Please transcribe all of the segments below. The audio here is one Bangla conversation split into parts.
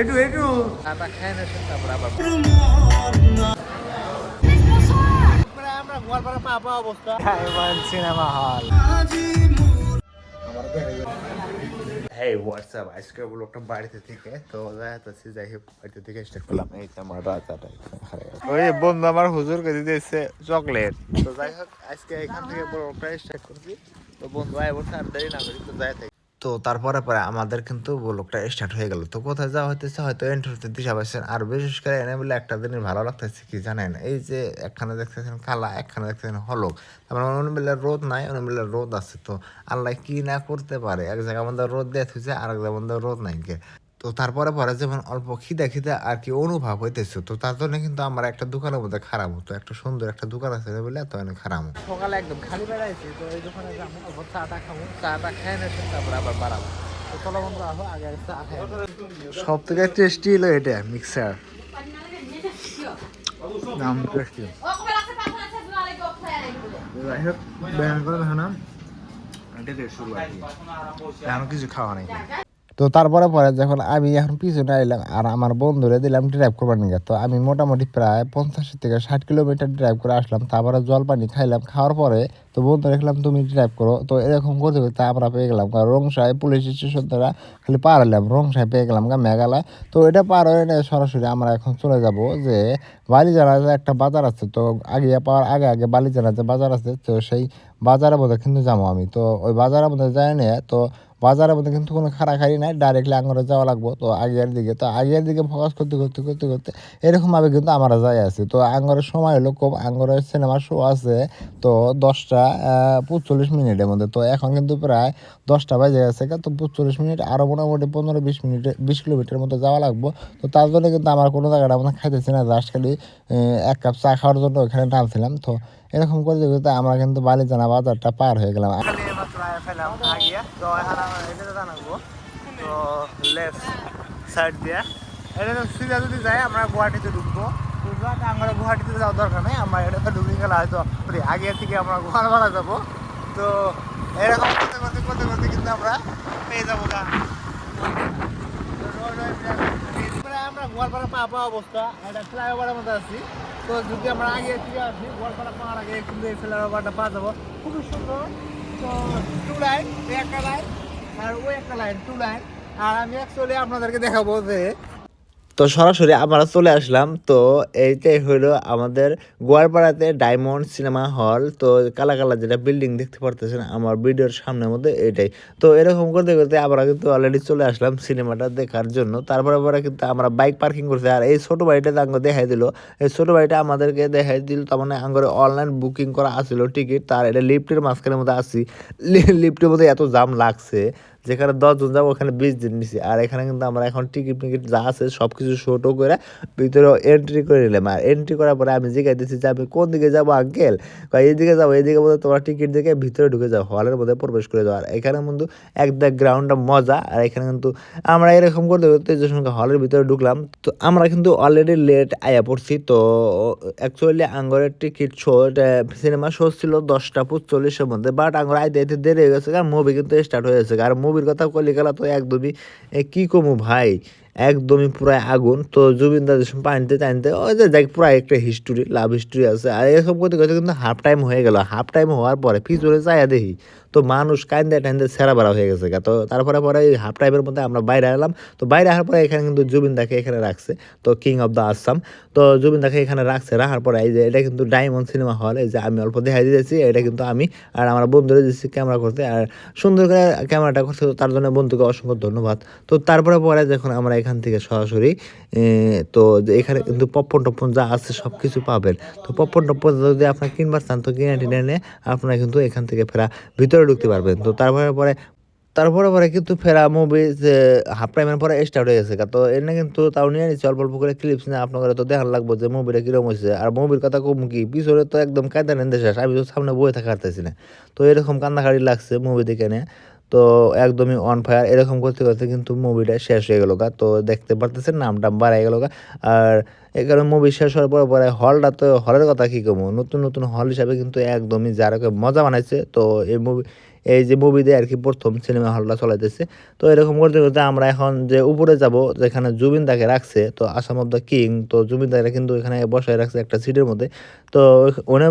একটু একটু চাটা খাই না তারপর আবার আমরা গোয়ালপাড়া অবস্থা। Cinema hall. হেই হোয়াটসঅ্যাপ আজকে ব্লগটা বাড়িতে থেকে তো যাই যাচ্ছি যাই হোক বাড়িতে থেকে স্টার্ট করলাম। এই আমার রাজাটা ওই বন্ধু আমার হুজুর কে দিতেছে চকলেট তো যাই হোক আজকে এখান থেকে ব্লগটা স্টার্ট করছি। তো বন্ধু আয় বসে আর দেরি না করি তো যাই থাকি তো তারপরে পরে আমাদের কিন্তু ব্লগটা স্টার্ট হয়ে গেল। তো কোথায় যাওয়া হইতেছে হয়তো এন্ট্রিতে দিশা পাচ্ছেন আর বিশেষ করে এনে বলে একটা দিন ভালো লাগতেছে কি জানেন? এই যে একখানে দেখতেছেন কালা, একখানে দেখতেছেন হলক তারপরে অন্য বেলা রোদ নাই অন্য বেলা রোদ আছে। তো আল্লাহ কি না করতে পারে? এক জায়গায় আমাদের রোদ দিয়ে হয়েছে আর এক জায়গায় আমাদের রোদ নাই কে তো তারপরে পরে যেমন অল্প খিদা খিদা আর কি অনুভব হইতেছে তো তার জন্য কিন্তু আমার একটা দোকানের মধ্যে খারাপ হতো। একটা সুন্দর একটা দোকান আছে বলে এত অনেক খারাপ। সকালে একদম খালি বেড়াইছি তো এই দোকানে যাব চাটা খাব চাটা খাই না তারপরে আবার বাড়াবো সব থেকে টেস্টি হলো এটা মিক্সার নাম টেস্টি যাই হোক ব্যায়াম করে না। এটা এখন কিছু খাওয়া নাই। তো তারপরে পরে যখন আমি এখন পিছনে আইলাম আর আমার বন্ধুরে দিলাম ড্রাইভ করবার নিয়ে তো আমি মোটামুটি প্রায় পঞ্চাশ থেকে ষাট কিলোমিটার ড্রাইভ করে আসলাম। তারপরে জল পানি খাইলাম, খাওয়ার পরে তো বন্ধু দেখলাম, তুমি ড্রাইভ করো। তো এরকম করতে করতে আমরা পেয়ে গেলাম কারণ রংসায় পুলিশ স্টেশন দ্বারা খালি পার হলাম রংসায় পেয়ে গেলাম গা মেঘালয়। তো এটা পার হয়ে সরাসরি আমরা এখন চলে যাব যে বালিজানা যে একটা বাজার আছে। তো আগে পাওয়ার আগে আগে বালিজানা যে বাজার আছে, তো সেই বাজারের মধ্যে কিন্তু যাব আমি। তো ওই বাজারের মধ্যে যাই নিয়ে তো বাজারের মধ্যে কিন্তু কোনো খাড়াখাড়ি নাই ডাইরেক্টলি আঙরে যাওয়া লাগবো। তো আগের দিকে, তো আগের দিকে ফোকাস করতে করতে করতে করতে এরকমভাবে কিন্তু আমরা যাই আছি। তো আঙ্গরের সময় হলো কম আঙ্গরের সিনেমার শো আছে, তো দশটা পঁচল্লিশ মিনিটের মধ্যে। তো এখন কিন্তু প্রায় দশটা বাজে গেছে, তো পঁচল্লিশ মিনিট আরও মোটামুটি পনেরো বিশ মিনিটে, বিশ কিলোমিটার মতো যাওয়া লাগবো। তো তার জন্য কিন্তু আমার কোনো জায়গাটা আমরা খাইতেছি না জাস্ট খালি এক কাপ চা খাওয়ার জন্য ওখানে নামছিলাম। তো এরকম করতে করতে আমরা কিন্তু বালিজানা বাজারটা পার হয়ে গেলাম। আয়া ফেলাম আগিয়া তো এখন আমরা এটাতে জানাব তো লেফট সাইড দিয়ে। এটা সিধা যদি যাই আমরা গুয়াহাটিতে ঢুকবো। যাক আমরা গুয়াহাটিতে যাওয়ার দরকার নেই আমরা এটাতে ঢুকে গেলে হয়তো। আগে থেকে আমরা গোয়ালপাড়া যাব। তো এরকম করতে করতে করতে করতে কিন্তু আমরা পেয়ে যাব গা। আমরা গোয়ালপাড়া পাওয়া অবস্থা এটা ফ্লাইওভারের মধ্যে আছি। তো যদি আমরা আগে থেকে আসি, গোয়ালপাড়া পাওয়ার আগে কিন্তু এই ফ্লাইওভারটা পা যাব। খুবই সুন্দর। টু লাইন একটা লাইন আর ওই একটা লাইন টু লাইন আর আমি অ্যাকচুয়ালি আপনাদেরকে দেখাবো যে তো সরাসরি আমরা চলে আসলাম, তো এইটাই হলো আমাদের গোয়ালপাড়াতে ডায়মন্ড সিনেমা হল তো কালা কালা যেটা বিল্ডিং দেখতে পারতেছেন আমার ভিডিওর সামনের মধ্যে এটাই তো এরকম করতে করতে আমরা কিন্তু অলরেডি চলে আসলাম সিনেমাটা দেখার জন্য। তারপরে পরে কিন্তু আমরা বাইক পার্কিং করছি, আর এই ছোটো বাড়িটা আঙ্গ দেখাই দিল, এই ছোটো বাড়িটা আমাদেরকে দেখাই দিল, তার মানে আঙ্গরে অনলাইন বুকিং করা আসছিল টিকিট তার এটা লিফটের মাঝখানের মধ্যে আসি লিফটের মধ্যে এত জাম লাগছে। যেখানে দশজন যাব, ওখানে বিশ দিন নিছি। আর এখানে কিন্তু আমরা এখন টিকিট টিকিট যা আছে সব কিছু শোটো করে ভিতরে এন্ট্রি করে নিলাম। আর এন্ট্রি করার পরে আমি জিজ্ঞাসা দিচ্ছি যে আমি কোন দিকে যাব আঙ্কেল? এইদিকে যাব, এইদিকে বলতে তোমরা টিকিট দেখে ভিতরে ঢুকে যাও হলের মধ্যে প্রবেশ করে যাও। আর এখানে কিন্তু এক দেখ গ্রাউন্ডটা মজা। আর এখানে কিন্তু আমরা এরকম করতে করতে যে সঙ্গে হলের ভিতরে ঢুকলাম, তো আমরা কিন্তু অলরেডি লেট আয়া পড়ছি। তো অ্যাকচুয়ালি আঙ্গরের টিকিট শো সিনেমা শো ছিল দশটা পঁচল্লিশের মধ্যে বাট আঙ্গর আইতে আইতে দেরি হয়ে গেছে, কারণ মুভি কিন্তু স্টার্ট হয়ে গেছে। আর মুভির কথা কলি গেলা তো একদমই কি কমু ভাই? একদমই পুরাই আগুন। তো জুবিন সঙ্গে পানিতে টানতে ওই যে দেখ পুরাই একটা হিস্টোরি লাভ হিস্টোরি আছে। আর এসব করতে গেছে কিন্তু হাফ টাইম হয়ে গেল। হাফ টাইম হওয়ার পরে পিছনে চাইয়া দেখি তো মানুষ কান্দে টান্দে সেরা বেড়া হয়ে গেছে। তো তারপরে পরে হাফ টাইমের মধ্যে আমরা বাইরে এলাম। তো বাইরে আসার পরে এখানে কিন্তু জুবিন দাকে এখানে রাখছে। তো কিং অফ দ্য আসাম তো জুবিন দাকে এখানে রাখছে। রাখার পরে এই যে এটা কিন্তু ডায়মন্ড সিনেমা হল এই যে আমি অল্প দেখাই দিয়েছি, এটা কিন্তু আমি আর আমার বন্ধুরা দিচ্ছি ক্যামেরা করতে। আর সুন্দর করে ক্যামেরাটা করছে, তো তার জন্য বন্ধুকে অসংখ্য ধন্যবাদ। তো তারপরে পরে যখন আমরা এখান থেকে সরাসরি তো এখানে কিন্তু পপকর্ন টপকর্ন যা আছে সব কিছু পাবেন। তো পপকর্ন টপকর্ন যদি আপনার কিনবার চান, তো কিনে টিনে নিয়ে আপনারা কিন্তু এখান থেকে ফেরা। ভিতরে ঢুকতে পারবেন। তো তারপরে পরে তারপরে পরে কিন্তু ফেরা মুভি হাফ টাইমের পরে স্টার্ট হয়ে গেছে। তো এনে কিন্তু তাও নিয়ে নিচ্ছে অল্প অল্প করে ক্লিপস না আপনাদের তো দেখার লাগবো যে মুভিটা কীরকম হয়েছে। আর মুভির কথা কম কি, পিছনে তো একদম কাঁদা নেন দেশে আমি তো সামনে বই থাকা পারতেছি না। তো এরকম কান্নাকাড়ি লাগছে মুভি দেখে নিয়ে। তো একদমই অন ফায়ার এরকম করতে করতে কিন্তু মুভিটা শেষ হয়ে গেলো গা। তো দেখতে পারতেছেন নাম টাম বাড়াই গেল গা। আর এখানে মুভি শেষ হওয়ার পরে পরে হলটা তো হলের কথা কী কমো? নতুন নতুন হল হিসাবে কিন্তু একদমই যারা মজা বানাইছে। তো এই মুভি এই যে মুভি দিয়ে আর কি প্রথম সিনেমা হলটা চলাইতেছে। তো এরকম করতে করতে আমরা এখন যে উপরে যাব, যেখানে জুবিন দাকে রাখছে, তো আসাম অফ দ্য কিং তো জুবিন দাকে কিন্তু এখানে বসায় রাখছে একটা সিটের মধ্যে। তো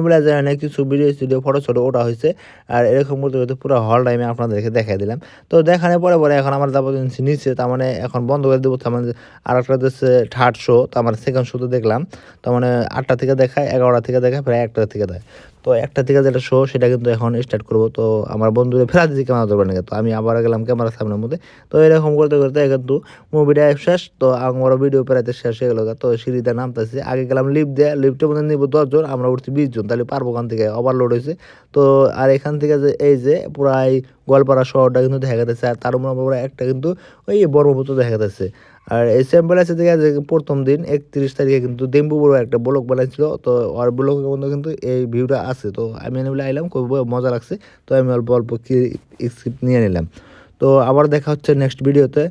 বলে যায় অনেক কিছু ভিডিও স্টুডিও ফটো ছোটো ওটা হয়েছে। আর এরকম করতে করতে পুরো হল টাইমে আপনাদেরকে দেখাই দিলাম। তো দেখানোর পরে পরে এখন আমার যাব নিচ্ছে তার মানে এখন বন্ধ করে দেবো। তার মানে আর একটা হচ্ছে থার্ড শো তার মানে সেকেন্ড শো তো দেখলাম। তার মানে আটটা থেকে দেখায়, এগারোটা থেকে দেখায়, প্রায় একটা থেকে দেয়। তো একটা থেকে যেটা শো সেটা কিন্তু এখন স্টার্ট করব। তো আমার বন্ধুরা ফেরা দিচ্ছি ক্যামেরা ধরবে না তো আমি আবার গেলাম ক্যামেরার সামনের মধ্যে। তো এরকম করতে করতে কিন্তু মুভিটা শেষ, তো আমার ভিডিও প্রায়তে শেষ হয়ে গেলো। তো সিঁড়িতে নামতেছি। আগে গেলাম লিফট দেয়া লিফ্টের মধ্যে নিব দশজন আমরা উঠছি বিশ জন। তাহলে পারব ওখান থেকে ওভারলোড হয়েছে। তো আর এখান থেকে যে এই যে পুরাই গোয়ালপাড়া শহরটা কিন্তু দেখা যাচ্ছে, আর তার উপরে একটা কিন্তু ওই ব্রহ্মপুত্র দেখা যাচ্ছে। আর এই আছে থেকে যে প্রথম দিন একত্রিশ তারিখে কিন্তু ডেম্বু বড় একটা ব্লক বানাইছিল। তো আর ব্লকের মধ্যে কিন্তু এই ভিউটা আছে। তো আমি এনে বলে আইলাম খুব মজা লাগছে। তো আমি অল্প অল্প স্ক্রিপ্ট নিয়ে নিলাম। তো আবার দেখা হচ্ছে নেক্সট ভিডিওতে